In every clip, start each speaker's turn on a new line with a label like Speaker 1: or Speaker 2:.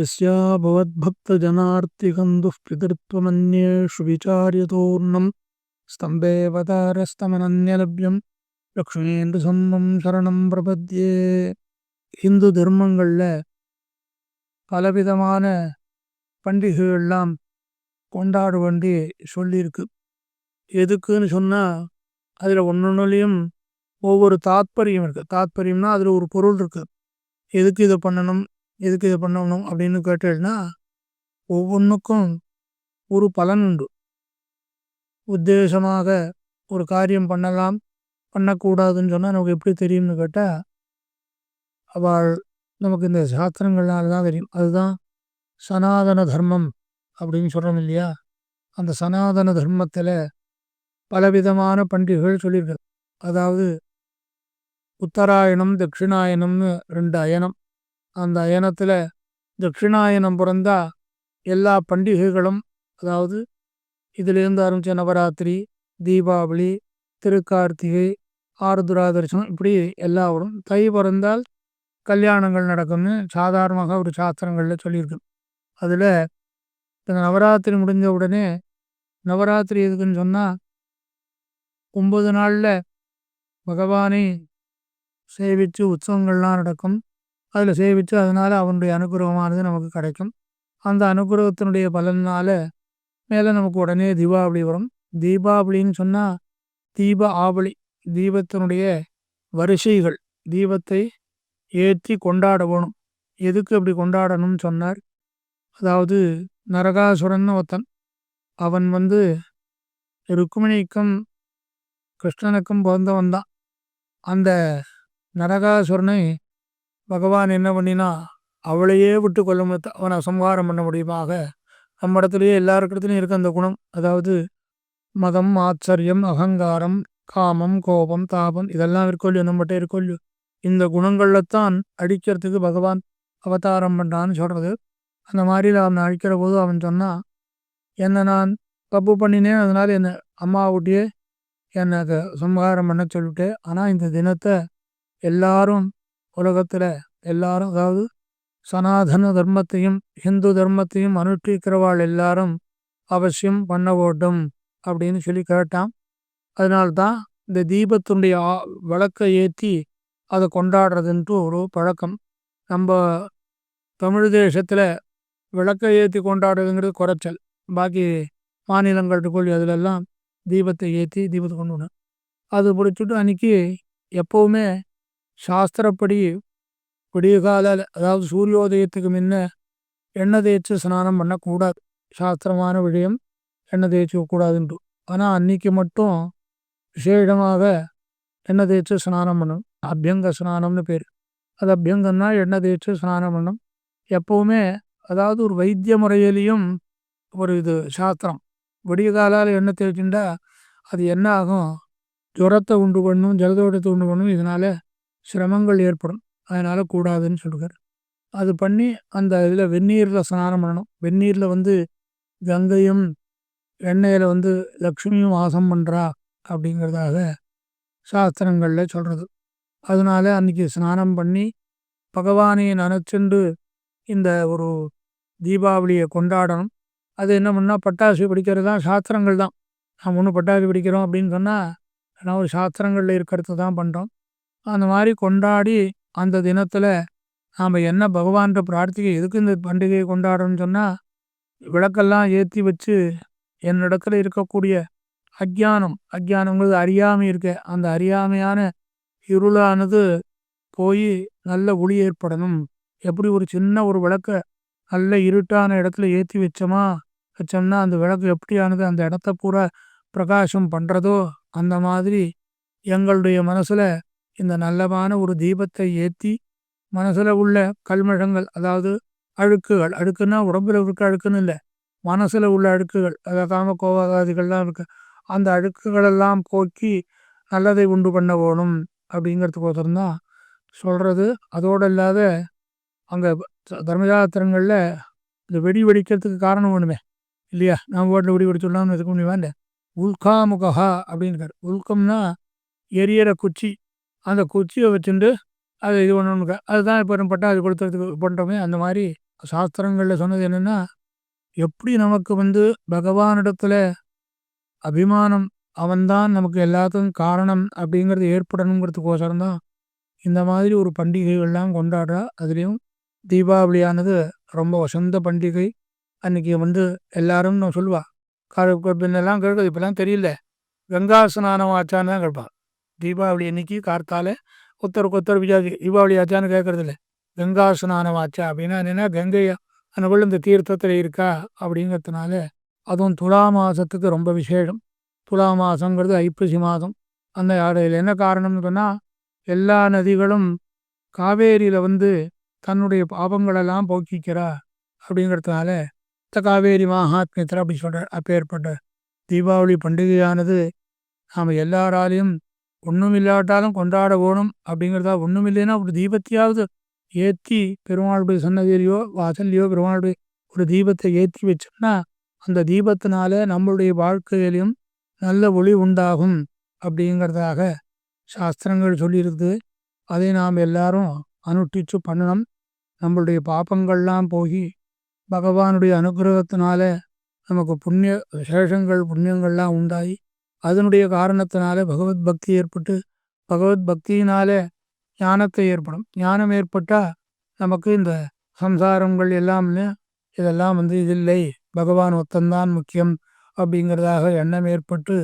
Speaker 1: यस्याभवद्भक्तजनार्तिकन्दुः पितृत्वमन्येषु विचार्यतोऽर्णं स्तम्भेवतारस्तमनन्यलभ्यं லக்ஷ்மேந்திரசம்மம் சரணம் பிரபத்யே ஹிந்து தர்மங்களில் பலவிதமான பண்டிகைகள்லாம் கொண்டாடுவண்டி சொல்லியிருக்கு எதுக்குன்னு சொன்னால் அதில் ஒன்றொன்றுலையும் ஒவ்வொரு தாத்பரியம் இருக்குது தாத்பரியம்னால் அதில் ஒரு பொருள் இருக்குது எதுக்கு இதை பண்ணணும் எதுக்கு இதை பண்ணணும் அப்படின்னு கேட்டேன்னா ஒவ்வொன்றுக்கும் ஒரு பலன் உண்டு உத்தேசமாக ஒரு காரியம் பண்ணலாம் பண்ணக்கூடாதுன்னு சொன்னால் நமக்கு எப்படி தெரியும்னு கேட்டால் அவள் நமக்கு இந்த சாஸ்திரங்கள்னால தான் தெரியும் அதுதான் சனாதன தர்மம் அப்படின்னு சொல்கிறோம் இல்லையா அந்த சனாதன தர்மத்தில் பலவிதமான பண்டிகைகள் சொல்லியிருக்கிறது அதாவது உத்தராயணம் தட்சிணாயணம்னு ரெண்டு அயனம் அந்த அயனத்தில் தட்சிணாயனம் பிறந்தால் எல்லா பண்டிகைகளும் அதாவது இதிலிருந்து ஆரம்பித்த நவராத்திரி தீபாவளி திருக்கார்த்திகை ஆருதுரா தரிசனம் இப்படி எல்லாவரும் வரும் தை பிறந்தால் கல்யாணங்கள் நடக்கும்னு சாதாரணமாக ஒரு சாஸ்திரங்களில் சொல்லியிருக்கு அதில் இந்த நவராத்திரி முடிஞ்ச உடனே நவராத்திரி எதுக்குன்னு சொன்னால் ஒம்பது நாளில் பகவானை சேவித்து உற்சவங்கள்லாம் நடக்கும் அதில் சேவித்து அதனால் அவனுடைய அனுகிரகமானது நமக்கு கிடைக்கும் அந்த அனுகிரகத்தினுடைய பலனால் மேலே நமக்கு உடனே தீபாவளி வரும் தீபாவளின்னு சொன்னால் தீப ஆவளி தீபத்தினுடைய வரிசைகள் தீபத்தை ஏற்றி கொண்டாடணும் எதுக்கு அப்படி கொண்டாடணும்னு சொன்னார் அதாவது நரகாசுரன் ஒருத்தன் அவன் வந்து ருக்மிணிக்கும் கிருஷ்ணனுக்கும் பிறந்தவன் தான் அந்த நரகாசுரனை பகவான் என்ன பண்ணினா அவளையே விட்டு கொள்ள முடியாது அவனை சம்ஹாரம் பண்ண முடியுமாக நம்ம இடத்துலையே எல்லாருக்கிடத்துலையும் இருக்க அந்த குணம் அதாவது மதம் ஆச்சரியம் அகங்காரம் காமம் கோபம் தாபம் இதெல்லாம் இருக்கொள்ளு நம்மகிட்ட இருக்கொள்ளு இந்த குணங்களில் தான் அடிக்கிறதுக்கு பகவான் அவதாரம் பண்ணான்னு சொல்கிறது அந்த மாதிரி அவனை அழிக்கிற போது அவன் சொன்னான் என்னை நான் தப்பு பண்ணினேன் அதனால் என்னை அம்மாவுட்டியே என்னை அதை சம்ஹாரம் பண்ண சொல்லிவிட்டேன் ஆனால் இந்த தினத்தை எல்லாரும் உலகத்தில் எல்லாரும் அதாவது சனாதன தர்மத்தையும் ஹிந்து தர்மத்தையும் அனுஷ்டிக்கிறவாள் எல்லாரும் அவசியம் பண்ண ஓட்டும் அப்படின்னு சொல்லி கேட்டான் அதனால்தான் இந்த தீபத்தினுடைய விளக்கை ஏற்றி அதை கொண்டாடுறதுன்ட்டு ஒரு பழக்கம் நம்ம தமிழ் தேசத்தில் விளக்கை ஏற்றி கொண்டாடுறதுங்கிறது குறைச்சல் பாக்கி மாநிலங்களுக்குள் அதிலெல்லாம் தீபத்தை ஏற்றி தீபத்தை கொண்டு அது பிடிச்சிட்டு அன்றைக்கி எப்போவுமே சாஸ்திரப்படி விடியகால அதாவது சூரியோதயத்துக்கு முன்ன எண்ணெய் தேய்ச்சி ஸ்நானம் பண்ணக்கூடாது சாஸ்திரமான விஷயம் எண்ணெய் கூடாதுன்ட்டு ஆனால் அன்னைக்கு மட்டும் விசேஷமாக எண்ணெய் தேய்ச்சி ஸ்நானம் பண்ணும் அபியங்க ஸ்நானம்னு பேர் அது அபியங்கன்னா எண்ணெய் தேய்ச்சி ஸ்நானம் பண்ணும் எப்போவுமே அதாவது ஒரு வைத்திய முறையிலையும் ஒரு இது சாஸ்திரம் விடிய காலால் எண்ணெய் தேய்ச்சிண்டா அது என்ன ஆகும் ஜுரத்தை உண்டு பண்ணும் ஜலதோட்டத்தை உண்டு பண்ணும் இதனால் சிரமங்கள் ஏற்படும் அதனால் கூடாதுன்னு சொல்கிறார் அது பண்ணி அந்த இதில் வெந்நீரில் ஸ்நானம் பண்ணணும் வெந்நீரில் வந்து கங்கையும் எண்ணெயில் வந்து லக்ஷ்மியும் வாசம் பண்ணுறா அப்படிங்கிறதாக சாஸ்திரங்களில் சொல்கிறது அதனால அன்றைக்கி ஸ்நானம் பண்ணி பகவானை நினச்சிண்டு இந்த ஒரு தீபாவளியை கொண்டாடணும் அது என்ன பண்ணால் பட்டாசு பிடிக்கிறது தான் சாஸ்திரங்கள் தான் நாம் ஒன்று பட்டாசு பிடிக்கிறோம் அப்படின்னு சொன்னால் நான் ஒரு சாஸ்திரங்களில் இருக்கிறது தான் பண்ணுறோம் அந்த மாதிரி கொண்டாடி அந்த தினத்தில் நாம் என்ன பகவான்ற பிரார்த்திகை எதுக்கு இந்த பண்டிகையை கொண்டாடுறோம்னு சொன்னால் விளக்கெல்லாம் ஏற்றி வச்சு என்னிடத்துல இருக்கக்கூடிய அக்ஞானம் அஜ்ஞானங்கிறது அறியாமை இருக்க அந்த அறியாமையான இருளானது போய் நல்ல ஒளி ஏற்படணும் எப்படி ஒரு சின்ன ஒரு விளக்கை நல்ல இருட்டான இடத்துல ஏற்றி வச்சோமா வச்சோம்னா அந்த விளக்கு எப்படியானது அந்த இடத்த பூரா பிரகாசம் பண்ணுறதோ அந்த மாதிரி எங்களுடைய மனசில் இந்த நல்லமான ஒரு தீபத்தை ஏற்றி மனசில் உள்ள கல்மழங்கள் அதாவது அழுக்குகள் அழுக்குன்னா உடம்புல இருக்க அழுக்குன்னு இல்லை மனசில் உள்ள அழுக்குகள் அதாவது காம கோவாதாதிகள்லாம் இருக்கு அந்த அழுக்குகளெல்லாம் போக்கி நல்லதை உண்டு பண்ண போகணும் அப்படிங்கிறது தான் சொல்கிறது அதோடு இல்லாத அங்கே தர்மஜாத்திரங்களில் இந்த வெடி வெடிக்கிறதுக்கு காரணம் ஒன்றுமே இல்லையா நம்ம வீட்டில் வெடி வெடிச்சுடலாம்னு இருக்க முடியுமா இல்லை உல்காமுகா அப்படின்றார் உல்கம்னா எரியற குச்சி அந்த குச்சியை வச்சுட்டு அதை இது பண்ணணுக்கா அதுதான் இப்போ பட்டா அது கொடுத்துறதுக்கு பண்ணுறோமே அந்த மாதிரி சாஸ்திரங்களில் சொன்னது என்னென்னா எப்படி நமக்கு வந்து பகவானிடத்தில் அபிமானம் அவன்தான் நமக்கு எல்லாத்துக்கும் காரணம் அப்படிங்கிறது ஏற்படணுங்கிறதுக்கோசரம் தான் இந்த மாதிரி ஒரு பண்டிகைகள்லாம் கொண்டாடுறா அதுலேயும் தீபாவளியானது ரொம்ப வசந்த பண்டிகை அன்றைக்கி வந்து எல்லாரும் நான் சொல்லுவாள் கார பின்னெல்லாம் கேட்குறது இப்போலாம் தெரியல கங்கா ஸ்நானம் ஆச்சான்னு தான் கேட்பாள் தீபாவளி அன்னைக்கு கார்த்தால ஒருத்தருக்கு ஒருத்தர் விஜா தீபாவளி ஆச்சான்னு கேட்குறதில்ல கங்கா ஸ்நானம் ஆச்சா அப்படின்னா என்னென்னா கங்கை உள்ள இந்த தீர்த்தத்தில் இருக்கா அப்படிங்கிறதுனால அதுவும் துலா மாதத்துக்கு ரொம்ப விசேஷம் துலா மாதங்கிறது ஐப்பசி மாதம் அந்த அதில் என்ன காரணம்னு சொன்னால் எல்லா நதிகளும் காவேரியில் வந்து தன்னுடைய பாபங்களெல்லாம் போக்கிக்கிறா அப்படிங்கிறதுனால இந்த காவேரி மகாத்மியத்தில் அப்படி சொல்கிற அப்பேற்பட்ட தீபாவளி பண்டிகையானது நாம் எல்லாராலையும் ஒன்றும் இல்லாட்டாலும் கொண்டாட போகணும் அப்படிங்கிறதா ஒன்றும் இல்லைன்னா ஒரு தீபத்தையாவது ஏற்றி பெருமாளுடைய சன்னதியிலையோ வாசல்லையோ பெருமாளுடைய ஒரு தீபத்தை ஏற்றி வச்சோம்னா அந்த தீபத்தினால நம்மளுடைய வாழ்க்கையிலையும் நல்ல ஒளி உண்டாகும் அப்படிங்கிறதாக சாஸ்திரங்கள் சொல்லியிருக்குது அதை நாம் எல்லாரும் அனுஷ்டிச்சு பண்ணணும் நம்மளுடைய பாப்பங்கள்லாம் போய் பகவானுடைய அனுகிரகத்தினால நமக்கு புண்ணிய விசேஷங்கள் புண்ணியங்கள்லாம் உண்டாகி அதனுடைய காரணத்தினால பகவத் பக்தி ஏற்பட்டு பகவத் பக்தியினாலே ஞானத்தை ஏற்படும் ஞானம் ஏற்பட்டால் நமக்கு இந்த சம்சாரங்கள் எல்லாமே இதெல்லாம் வந்து இதில்லை பகவான் ஒத்தந்தான் முக்கியம் அப்படிங்கிறதாக எண்ணம் ஏற்பட்டு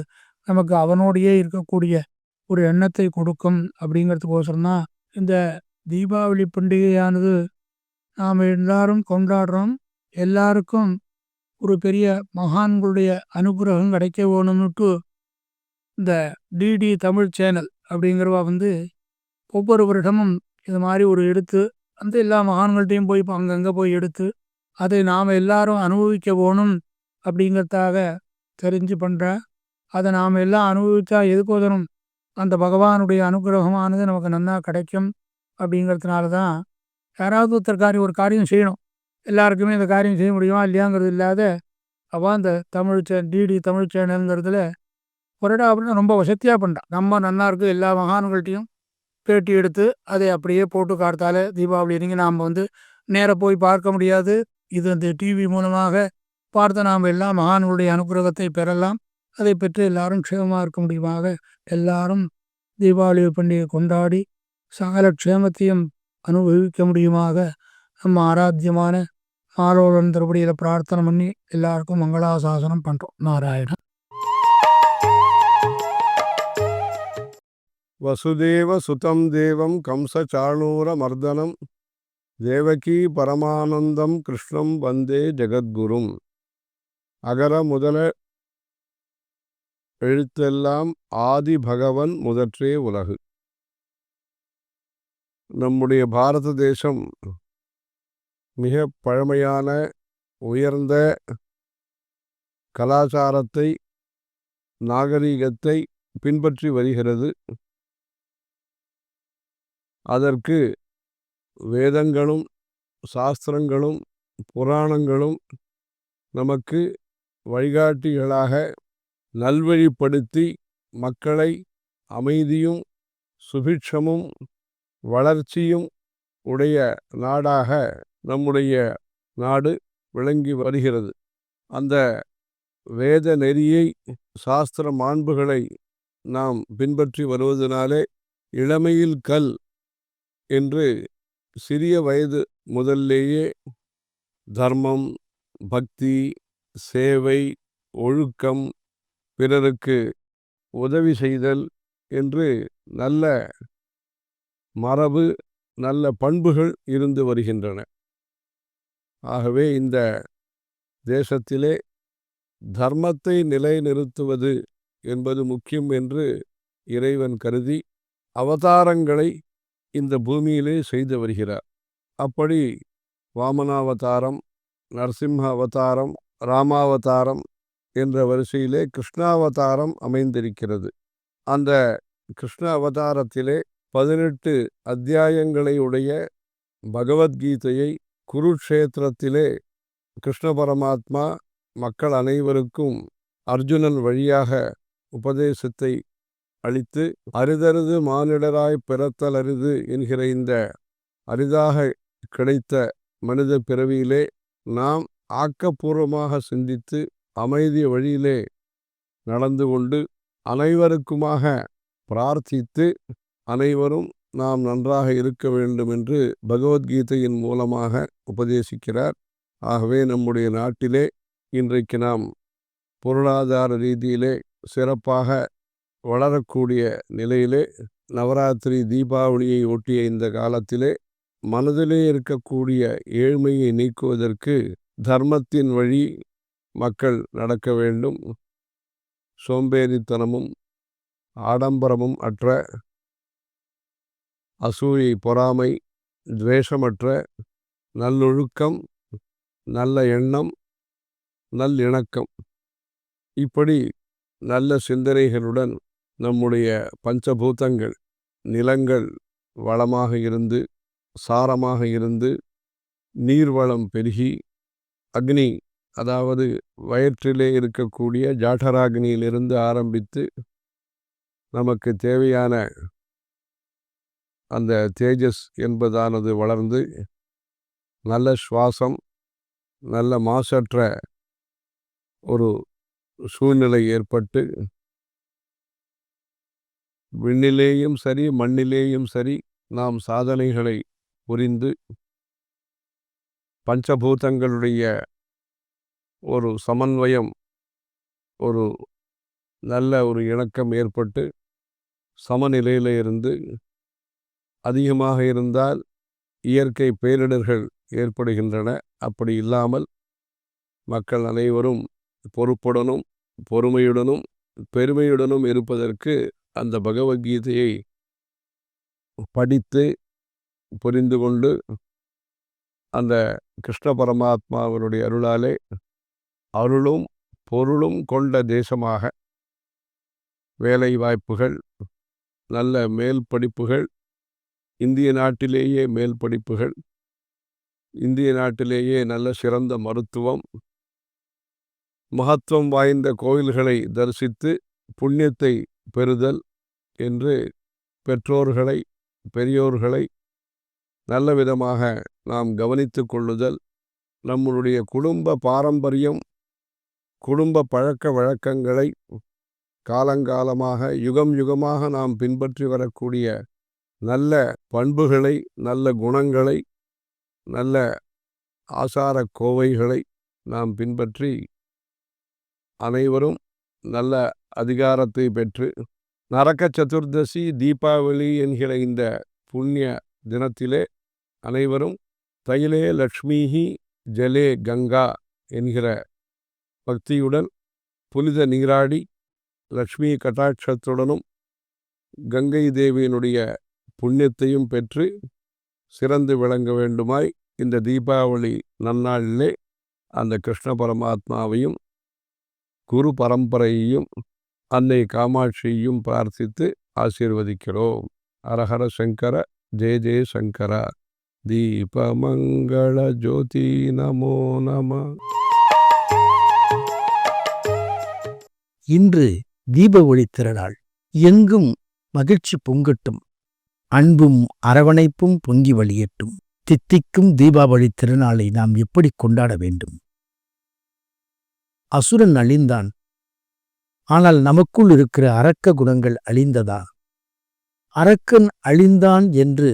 Speaker 1: நமக்கு அவனோடையே இருக்கக்கூடிய ஒரு எண்ணத்தை கொடுக்கும் அப்படிங்கிறதுக்கோசரம் தான் இந்த தீபாவளி பண்டிகையானது நாம் எல்லாரும் கொண்டாடுறோம் எல்லாருக்கும் ஒரு பெரிய மகான்களுடைய அனுகிரகம் கிடைக்க வேணும்னுட்டு இந்த டிடி தமிழ் சேனல் அப்படிங்கிறவா வந்து ஒவ்வொரு வருடமும் இது மாதிரி ஒரு எடுத்து அந்த எல்லா மகான்கள்ட்டையும் போய் இப்போ அங்கங்கே போய் எடுத்து அதை நாம் எல்லாரும் அனுபவிக்க போகணும் அப்படிங்கிறதாக தெரிஞ்சு பண்ணுற அதை நாம் எல்லாம் அனுபவித்தா எதுக்கோதனும் அந்த பகவானுடைய அனுகிரகமானது நமக்கு நல்லா கிடைக்கும் அப்படிங்கிறதுனால தான் யாராவது ஒருத்தர் காரியம் ஒரு காரியம் செய்யணும் எல்லாருக்குமே இந்த காரியம் செய்ய முடியுமா இல்லையாங்கிறது இல்லாத அவள் அந்த தமிழ் சே டிடி தமிழ் சேனலுங்கிறதுல கொறடா அப்படின்னு ரொம்ப வசத்தியாக பண்ணிட்டான் நம்ம நல்லா இருக்குது எல்லா மகான்கள்ட்டையும் பேட்டி எடுத்து அதை அப்படியே போட்டு காத்தால தீபாவளி இறங்கி நாம் வந்து நேராக போய் பார்க்க முடியாது இது இந்த டிவி மூலமாக பார்த்து நாம் எல்லாம் மகான்களுடைய அனுகிரகத்தை பெறலாம் அதை பெற்று எல்லாரும் க்ஷேமமாக இருக்க முடியுமாக எல்லாரும் தீபாவளி பண்டிகை கொண்டாடி சகல க்ஷேமத்தையும் அனுபவிக்க முடியுமாக நம்ம ஆராத்தியமான மாலோடன் திருப்படியில் பிரார்த்தனை பண்ணி எல்லாருக்கும் மங்களாசாசனம் பண்ணுறோம் நாராயணன்
Speaker 2: வசுதேவ சுதம் தேவம் கம்ச சாணூர மர்தனம் தேவகி பரமானந்தம் கிருஷ்ணம் வந்தே ஜெகத்குரும் அகர முதல எழுத்தெல்லாம் ஆதி பகவன் முதற்றே உலகு நம்முடைய பாரத தேசம் மிக பழமையான உயர்ந்த கலாச்சாரத்தை நாகரீகத்தை பின்பற்றி வருகிறது அதற்கு வேதங்களும் சாஸ்திரங்களும் புராணங்களும் நமக்கு வழிகாட்டிகளாக நல்வழிப்படுத்தி மக்களை அமைதியும் சுபிட்சமும் வளர்ச்சியும் உடைய நாடாக நம்முடைய நாடு விளங்கி வருகிறது அந்த வேத நெறியை சாஸ்திர மாண்புகளை நாம் பின்பற்றி வருவதனாலே இளமையில் கல் என்று சிறிய வயது முதல்லேயே தர்மம் பக்தி சேவை ஒழுக்கம் பிறருக்கு உதவி செய்தல் என்று நல்ல மரபு நல்ல பண்புகள் இருந்து வருகின்றன ஆகவே இந்த தேசத்திலே தர்மத்தை நிலைநிறுத்துவது என்பது முக்கியம் என்று இறைவன் கருதி அவதாரங்களை இந்த பூமியிலே செய்து வருகிறார் அப்படி வாமனாவதாரம் நரசிம்ம அவதாரம் ராமாவதாரம் என்ற வரிசையிலே கிருஷ்ணாவதாரம் அமைந்திருக்கிறது அந்த கிருஷ்ண அவதாரத்திலே பதினெட்டு அத்தியாயங்களை உடைய பகவத்கீதையை குருக்ஷேத்திரத்திலே கிருஷ்ண பரமாத்மா மக்கள் அனைவருக்கும் அர்ஜுனன் வழியாக உபதேசத்தை அளித்து அரிதருது மானிடராய் பிறத்தல் அரிது என்கிற இந்த அரிதாக கிடைத்த மனித பிறவியிலே நாம் ஆக்கப்பூர்வமாக சிந்தித்து அமைதிய வழியிலே நடந்து கொண்டு அனைவருக்குமாக பிரார்த்தித்து அனைவரும் நாம் நன்றாக இருக்க வேண்டும் என்று பகவத்கீதையின் மூலமாக உபதேசிக்கிறார் ஆகவே நம்முடைய நாட்டிலே இன்றைக்கு நாம் பொருளாதார ரீதியிலே சிறப்பாக வளரக்கூடிய நிலையிலே நவராத்திரி தீபாவளியை ஒட்டிய இந்த காலத்திலே மனதிலே இருக்கக்கூடிய ஏழ்மையை நீக்குவதற்கு தர்மத்தின் வழி மக்கள் நடக்க வேண்டும் சோம்பேறித்தனமும் ஆடம்பரமும் அற்ற அசூயை பொறாமை துவேஷமற்ற நல்லொழுக்கம் நல்ல எண்ணம் நல்லிணக்கம் இப்படி நல்ல சிந்தனைகளுடன் நம்முடைய பஞ்சபூதங்கள் நிலங்கள் வளமாக இருந்து சாரமாக இருந்து நீர்வளம் பெருகி அக்னி அதாவது வயிற்றிலே இருக்கக்கூடிய ஜாட்டராக்னியிலிருந்து ஆரம்பித்து நமக்கு தேவையான அந்த தேஜஸ் என்பதானது வளர்ந்து நல்ல சுவாசம் நல்ல மாசற்ற ஒரு சூழ்நிலை ஏற்பட்டு விண்ணிலேயும் சரி மண்ணிலேயும் சரி நாம் சாதனைகளை புரிந்து பஞ்சபூதங்களுடைய ஒரு சமன்வயம் ஒரு நல்ல ஒரு இணக்கம் ஏற்பட்டு சமநிலையில் இருந்து அதிகமாக இருந்தால் இயற்கை பேரிடர்கள் ஏற்படுகின்றன அப்படி இல்லாமல் மக்கள் அனைவரும் பொறுப்புடனும் பொறுமையுடனும் பெருமையுடனும் இருப்பதற்கு அந்த பகவத்கீதையை படித்து புரிந்து கொண்டு அந்த கிருஷ்ண பரமாத்மா அவருடைய அருளாலே அருளும் பொருளும் கொண்ட தேசமாக வேலை வாய்ப்புகள் நல்ல மேல் படிப்புகள் இந்திய நாட்டிலேயே மேல் படிப்புகள் இந்திய நாட்டிலேயே நல்ல சிறந்த மருத்துவம் மகத்துவம் வாய்ந்த கோயில்களை தரிசித்து புண்ணியத்தை பெறுதல் என்று பெற்றோர்களை பெரியோர்களை நல்ல விதமாக நாம் கவனித்து கொள்ளுதல் நம்மளுடைய குடும்ப பாரம்பரியம் குடும்ப பழக்க வழக்கங்களை காலங்காலமாக யுகம் யுகமாக நாம் பின்பற்றி வரக்கூடிய நல்ல பண்புகளை நல்ல குணங்களை நல்ல ஆசார கோவைகளை நாம் பின்பற்றி அனைவரும் நல்ல அதிகாரத்தை பெற்று நரக்க சதுர்தசி தீபாவளி என்கிற இந்த புண்ணிய தினத்திலே அனைவரும் தைலே லக்ஷ்மிஹி ஜலே கங்கா என்கிற பக்தியுடன் புனித நீராடி லக்ஷ்மி கட்டாட்சத்துடனும் கங்கை தேவியினுடைய புண்ணியத்தையும் பெற்று சிறந்து விளங்க வேண்டுமாய் இந்த தீபாவளி நன்னாளிலே அந்த கிருஷ்ண பரமாத்மாவையும் குரு பரம்பரையையும் அன்னை காமாட்சியையும் பிரார்த்தித்து ஆசீர்வதிக்கிறோம் அரஹர சங்கர ஜெய ஜெய சங்கர தீபமங்கள ஜோதி நமோ நம இன்று
Speaker 3: தீப ஒளி திருநாள் எங்கும் மகிழ்ச்சி பொங்கட்டும் அன்பும் அரவணைப்பும் பொங்கி வழியட்டும் தித்திக்கும் தீபாவளி திருநாளை நாம் எப்படி கொண்டாட வேண்டும் அசுரன் அழிந்தான் ஆனால் நமக்குள் இருக்கிற அரக்க குணங்கள் அழிந்ததா அரக்கன் அழிந்தான் என்று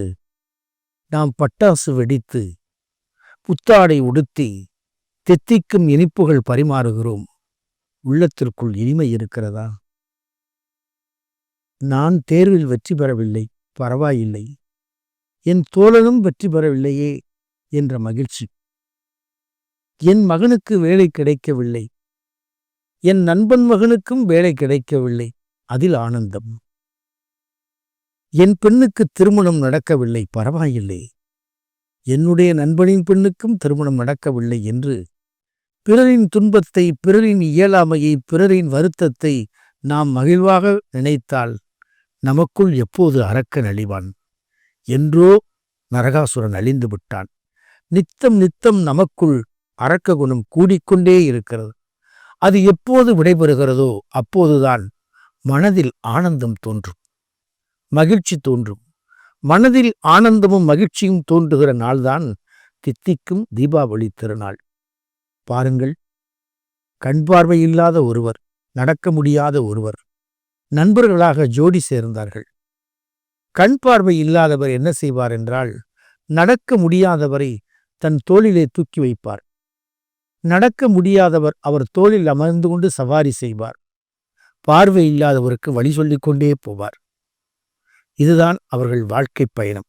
Speaker 3: நாம் பட்டாசு வெடித்து புத்தாடை உடுத்தி தெத்திக்கும் இனிப்புகள் பரிமாறுகிறோம் உள்ளத்திற்குள் இனிமை இருக்கிறதா நான் தேர்வில் வெற்றி பெறவில்லை பரவாயில்லை என் தோழனும் வெற்றி பெறவில்லையே என்ற மகிழ்ச்சி என் மகனுக்கு வேலை கிடைக்கவில்லை என் நண்பன் மகனுக்கும் வேலை கிடைக்கவில்லை அதில் ஆனந்தம் என் பெண்ணுக்கு திருமணம் நடக்கவில்லை பரவாயில்லை என்னுடைய நண்பனின் பெண்ணுக்கும் திருமணம் நடக்கவில்லை என்று பிறரின் துன்பத்தை பிறரின் இயலாமையை பிறரின் வருத்தத்தை நாம் மகிழ்வாக நினைத்தால் நமக்குள் எப்போது அரக்கன் அழிவான் என்றோ நரகாசுரன் அழிந்து விட்டான் நித்தம் நித்தம் நமக்குள் அரக்க குணம் கூடிக்கொண்டே இருக்கிறது அது எப்போது விடைபெறுகிறதோ அப்போதுதான் மனதில் ஆனந்தம் தோன்றும் மகிழ்ச்சி தோன்றும் மனதில் ஆனந்தமும் மகிழ்ச்சியும் தோன்றுகிற நாள்தான் தித்திக்கும் தீபாவளி திருநாள் பாருங்கள் கண் இல்லாத ஒருவர் நடக்க முடியாத ஒருவர் நண்பர்களாக ஜோடி சேர்ந்தார்கள் கண் பார்வை இல்லாதவர் என்ன செய்வார் என்றால் நடக்க முடியாதவரை தன் தோளிலே தூக்கி வைப்பார் நடக்க முடியாதவர் அவர் தோளில் அமர்ந்து கொண்டு சவாரி செய்வார் பார்வை இல்லாதவருக்கு வழி சொல்லிக்கொண்டே போவார் இதுதான் அவர்கள் வாழ்க்கை பயணம்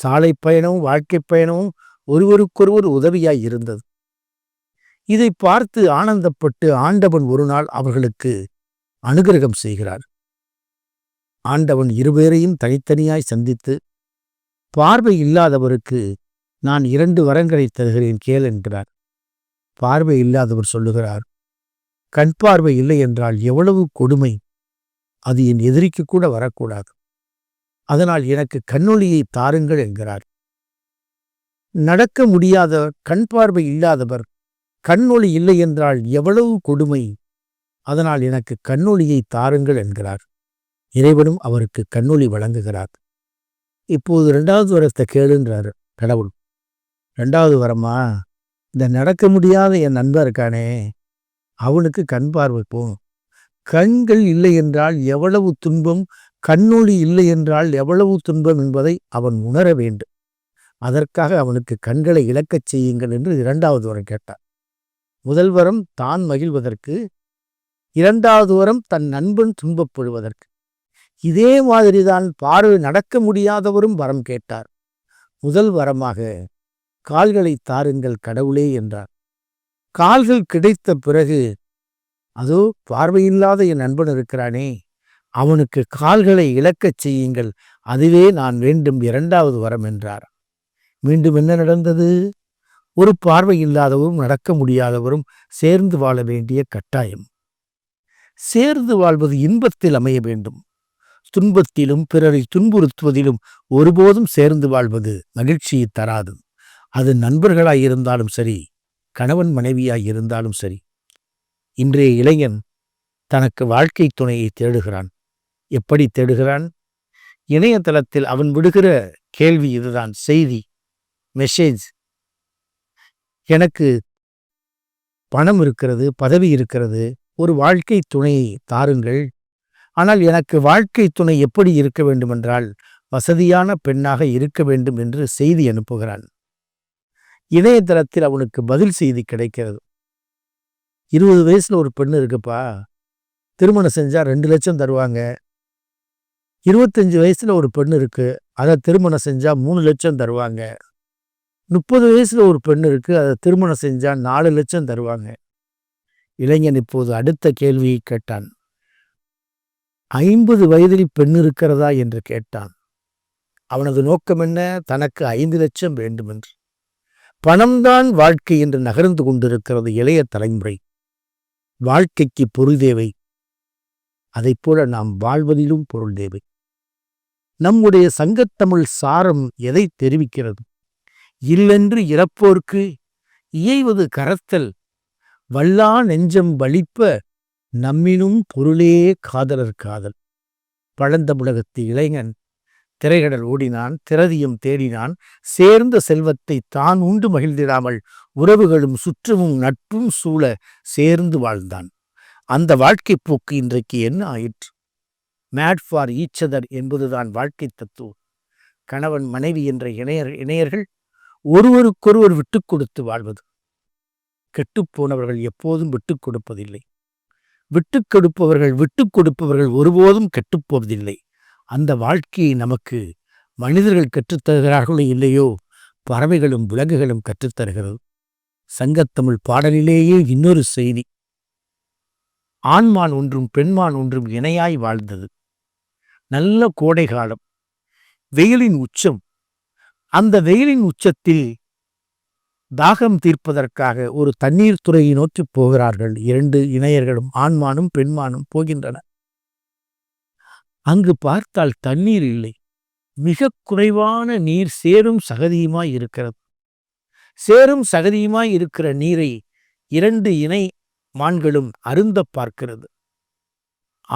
Speaker 3: சாலை பயணமும் வாழ்க்கை பயணமும் ஒருவருக்கொருவர் உதவியாய் இருந்தது இதை பார்த்து ஆனந்தப்பட்டு ஆண்டவன் ஒரு நாள் அவர்களுக்கு அனுகிரகம் செய்கிறார் ஆண்டவன் இருவேரையும் தனித்தனியாய் சந்தித்து பார்வை இல்லாதவருக்கு நான் இரண்டு வரங்களை தருகிறேன் கேள் என்கிறார் பார்வை இல்லாதவர் சொல்லுகிறார் கண் பார்வை இல்லை என்றால் எவ்வளவு கொடுமை அது என் எதிரிக்கு கூட வரக்கூடாது அதனால் எனக்கு கண்ணொளியை தாருங்கள் என்கிறார் நடக்க முடியாத கண் பார்வை இல்லாதவர் கண்ணொளி இல்லை என்றால் எவ்வளவு கொடுமை அதனால் எனக்கு கண்ணொளியை தாருங்கள் என்கிறார் இறைவனும் அவருக்கு கண்ணொளி வழங்குகிறார் இப்போது ரெண்டாவது வரத்தை கேளுன்றார் கடவுள் ரெண்டாவது வரமா இந்த நடக்க முடியாத என் நண்பர் இருக்கானே அவனுக்கு கண் பார்வை போ கண்கள் இல்லை என்றால் எவ்வளவு துன்பம் கண்ணொளி இல்லை என்றால் எவ்வளவு துன்பம் என்பதை அவன் உணர வேண்டும் அதற்காக அவனுக்கு கண்களை இழக்கச் செய்யுங்கள் என்று இரண்டாவது வரம் கேட்டார் முதல் வரம் தான் மகிழ்வதற்கு இரண்டாவது வரம் தன் நண்பன் துன்பப்படுவதற்கு இதே மாதிரிதான் பார்வை நடக்க முடியாதவரும் வரம் கேட்டார் முதல் வரமாக கால்களை தாருங்கள் கடவுளே என்றார் கால்கள் கிடைத்த பிறகு அதோ பார்வையில்லாத என் நண்பன் இருக்கிறானே அவனுக்கு கால்களை இழக்கச் செய்யுங்கள் அதுவே நான் வேண்டும் இரண்டாவது வரம் என்றார் மீண்டும் என்ன நடந்தது ஒரு பார்வை இல்லாதவரும் நடக்க முடியாதவரும் சேர்ந்து வாழ வேண்டிய கட்டாயம் சேர்ந்து வாழ்வது இன்பத்தில் அமைய வேண்டும் துன்பத்திலும் பிறரை துன்புறுத்துவதிலும் ஒருபோதும் சேர்ந்து வாழ்வது மகிழ்ச்சியை தராது அது நண்பர்களாய் இருந்தாலும் சரி கணவன் மனைவியாய் இருந்தாலும் சரி இன்றைய இளைஞன் தனக்கு வாழ்க்கை துணையை தேடுகிறான் எப்படி தேடுகிறான் இணையதளத்தில் அவன் விடுகிற கேள்வி இதுதான் செய்தி மெசேஜ் எனக்கு பணம் இருக்கிறது பதவி இருக்கிறது ஒரு வாழ்க்கை துணையை தாருங்கள் ஆனால் எனக்கு வாழ்க்கை துணை எப்படி இருக்க வேண்டுமென்றால் வசதியான பெண்ணாக இருக்க வேண்டும் என்று செய்தி அனுப்புகிறான் இணையதளத்தில் அவனுக்கு பதில் செய்தி கிடைக்கிறது இருபது வயசில் ஒரு பெண் இருக்குப்பா திருமணம் செஞ்சால் ரெண்டு லட்சம் தருவாங்க இருபத்தஞ்சி வயசில் ஒரு பெண் இருக்குது அதை திருமணம் செஞ்சால் மூணு லட்சம் தருவாங்க முப்பது வயசில் ஒரு பெண் இருக்குது அதை திருமணம் செஞ்சால் நாலு லட்சம் தருவாங்க இளைஞன் இப்போது அடுத்த கேள்வியை கேட்டான் ஐம்பது வயதில் பெண் இருக்கிறதா என்று கேட்டான் அவனது நோக்கம் என்ன தனக்கு ஐந்து லட்சம் வேண்டுமென்று பணம்தான் வாழ்க்கை என்று நகர்ந்து கொண்டிருக்கிறது இளைய தலைமுறை வாழ்க்கைக்கு பொருள் தேவை போல நாம் வாழ்வதிலும் பொருள் தேவை நம்முடைய சங்கத்தமிழ் சாரம் எதை தெரிவிக்கிறது இல்லென்று இறப்போர்க்கு இயைவது கரத்தல் வல்லா நெஞ்சம் வலிப்ப நம்மினும் பொருளே காதலர் காதல் பழந்தமிழகத்து இளைஞன் திரைகடல் ஓடினான் திரதியும் தேடினான் சேர்ந்த செல்வத்தை தான் உண்டு மகிழ்ந்திடாமல் உறவுகளும் சுற்றமும் நட்பும் சூழ சேர்ந்து வாழ்ந்தான் அந்த வாழ்க்கை போக்கு இன்றைக்கு என்ன ஆயிற்று மேட் ஃபார் ஈச்சதர் என்பதுதான் வாழ்க்கை தத்துவம் கணவன் மனைவி என்ற இணையர் இணையர்கள் ஒருவருக்கொருவர் விட்டுக் கொடுத்து வாழ்வது கெட்டுப்போனவர்கள் எப்போதும் விட்டுக் கொடுப்பதில்லை விட்டுக் கொடுப்பவர்கள் விட்டுக் கொடுப்பவர்கள் ஒருபோதும் கெட்டுப்போவதில்லை அந்த வாழ்க்கையை நமக்கு மனிதர்கள் கற்றுத்தருகிறார்களோ இல்லையோ பறவைகளும் விலங்குகளும் கற்றுத்தருகிறது சங்கத்தமிழ் பாடலிலேயே இன்னொரு செய்தி ஆண்மான் ஒன்றும் பெண்மான் ஒன்றும் இணையாய் வாழ்ந்தது நல்ல கோடை காலம் வெயிலின் உச்சம் அந்த வெயிலின் உச்சத்தில் தாகம் தீர்ப்பதற்காக ஒரு தண்ணீர் துறையை நோக்கி போகிறார்கள் இரண்டு இணையர்களும் ஆண்மானும் பெண்மானும் போகின்றன அங்கு பார்த்தால் தண்ணீர் இல்லை மிக குறைவான நீர் சேரும் சகதியுமாய் இருக்கிறது சேரும் சகதியுமாய் இருக்கிற நீரை இரண்டு இணை மான்களும் அருந்த பார்க்கிறது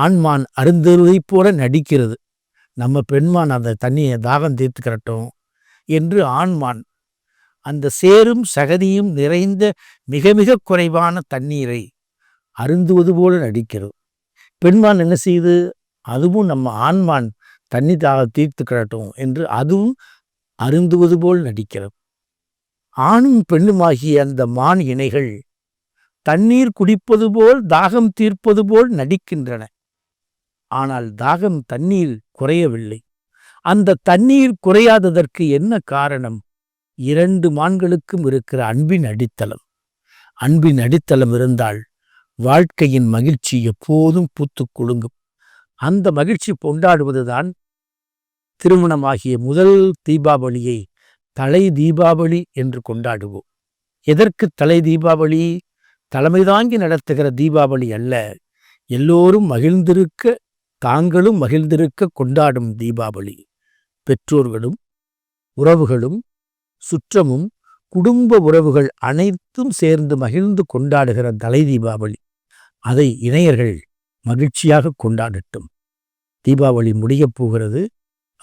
Speaker 3: ஆண்மான் அருந்துவதை போல நடிக்கிறது நம்ம பெண்மான் அந்த தண்ணியை தாகம் தீர்த்துக்கிறட்டும் என்று ஆண்மான் அந்த சேரும் சகதியும் நிறைந்த மிக மிக குறைவான தண்ணீரை அருந்துவது போல நடிக்கிறது பெண்மான் என்ன செய்து அதுவும் நம்ம ஆன்மான் தண்ணி தாக தீர்த்து கிடட்டும் என்று அதுவும் அருந்துவது போல் நடிக்கிறது ஆணும் பெண்ணுமாகிய அந்த மான் இணைகள் தண்ணீர் குடிப்பது போல் தாகம் தீர்ப்பது போல் நடிக்கின்றன ஆனால் தாகம் தண்ணீர் குறையவில்லை அந்த தண்ணீர் குறையாததற்கு என்ன காரணம் இரண்டு மான்களுக்கும் இருக்கிற அன்பின் அடித்தளம் அன்பின் அடித்தளம் இருந்தால் வாழ்க்கையின் மகிழ்ச்சி எப்போதும் பூத்து குலுங்கும் அந்த மகிழ்ச்சி கொண்டாடுவதுதான் திருமணமாகிய முதல் தீபாவளியை தலை தீபாவளி என்று கொண்டாடுவோம் எதற்கு தலை தீபாவளி தலைமை தாங்கி நடத்துகிற தீபாவளி அல்ல எல்லோரும் மகிழ்ந்திருக்க தாங்களும் மகிழ்ந்திருக்க கொண்டாடும் தீபாவளி பெற்றோர்களும் உறவுகளும் சுற்றமும் குடும்ப உறவுகள் அனைத்தும் சேர்ந்து மகிழ்ந்து கொண்டாடுகிற தலை தீபாவளி அதை இணையர்கள் மகிழ்ச்சியாக கொண்டாடட்டும் தீபாவளி முடியப் போகிறது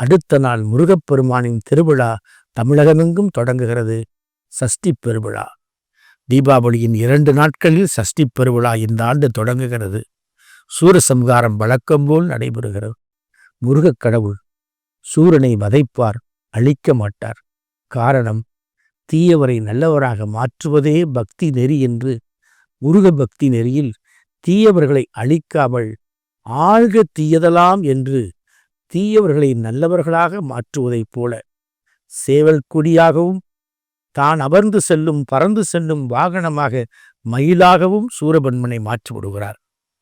Speaker 3: அடுத்த நாள் முருகப்பெருமானின் திருவிழா தமிழகமெங்கும் தொடங்குகிறது சஷ்டி பெருவிழா தீபாவளியின் இரண்டு நாட்களில் சஷ்டி பெருவிழா இந்த ஆண்டு தொடங்குகிறது சூரசம்காரம் வழக்கம் போல் நடைபெறுகிறது முருகக் கடவுள் சூரனை வதைப்பார் அழிக்க மாட்டார் காரணம் தீயவரை நல்லவராக மாற்றுவதே பக்தி நெறி என்று முருக பக்தி நெறியில் தீயவர்களை அழிக்காமல் ஆழ்க தீயதலாம் என்று தீயவர்களை நல்லவர்களாக மாற்றுவதைப் போல சேவல் குடியாகவும் தான் அமர்ந்து செல்லும் பறந்து செல்லும் வாகனமாக மயிலாகவும் சூரபன்மனை மாற்றிவிடுகிறார்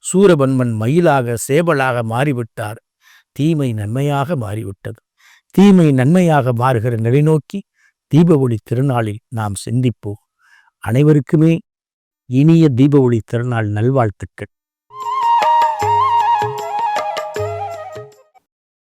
Speaker 3: சூரபன்மன் மயிலாக சேவலாக மாறிவிட்டார் தீமை நன்மையாக மாறிவிட்டது தீமை நன்மையாக மாறுகிற நிலைநோக்கி தீபவொளி திருநாளில் நாம் சிந்திப்போம் அனைவருக்குமே இனிய தீப ஒளி திருநாள் நல்வாழ்த்துக்கள்